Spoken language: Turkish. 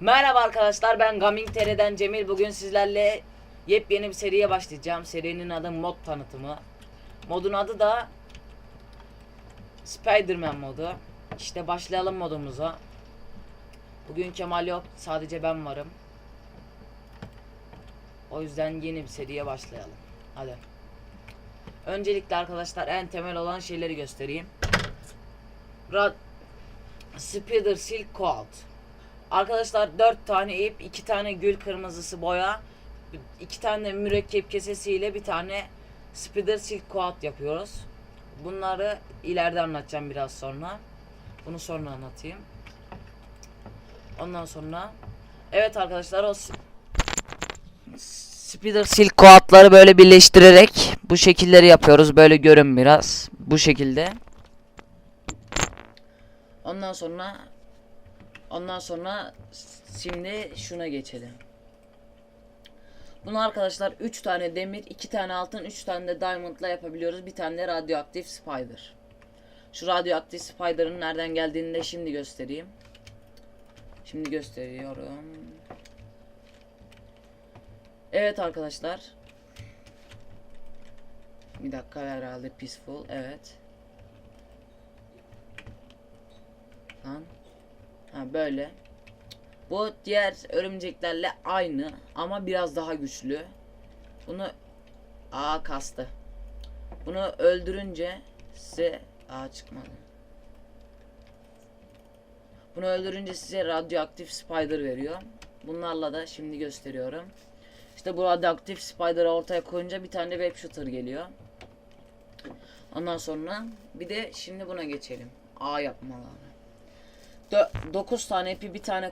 Merhaba arkadaşlar ben Gaming TR'den Cemil. Bugün sizlerle yepyeni bir seriye başlayacağım. Serinin adı mod tanıtımı. Modun adı da Spider-Man modu. İşte başlayalım modumuza. Bugün Kemal yok. Sadece ben varım. O yüzden yeni bir seriye başlayalım. Hadi. Öncelikle arkadaşlar en temel olan şeyleri göstereyim. Rad Spider Silk Coat. Arkadaşlar 4 tane ip, 2 tane gül kırmızısı boya, 2 tane mürekkep kesesiyle bir tane Spider Silk Coat yapıyoruz. Bunları ileride anlatacağım biraz sonra. Bunu sonra anlatayım. Ondan sonra Evet arkadaşlar o Spider Silk Coat'ları böyle birleştirerek bu şekilleri yapıyoruz. Böyle görün biraz. Bu şekilde. Ondan sonra Ondan sonra şimdi şuna geçelim. Bunu arkadaşlar 3 tane demir, 2 tane altın, 3 tane de diamondla yapabiliyoruz. Bir tane de radyoaktif spider. Şu radyoaktif spider'ın nereden geldiğini de şimdi göstereyim. Şimdi gösteriyorum. Evet arkadaşlar. Bir dakika herhalde peaceful. Evet. Lan. Ha böyle. Bu diğer örümceklerle aynı ama biraz daha güçlü. Bunu Aa kastı. Bunu öldürünce size Aa çıkmadı. Bunu öldürünce size radyoaktif spider veriyor. Bunlarla da şimdi gösteriyorum. İşte bu radyoaktif spider'ı ortaya koyunca bir tane web shooter geliyor. Ondan sonra bir de şimdi buna geçelim. A yapmaları. 9 tane ipi bir tane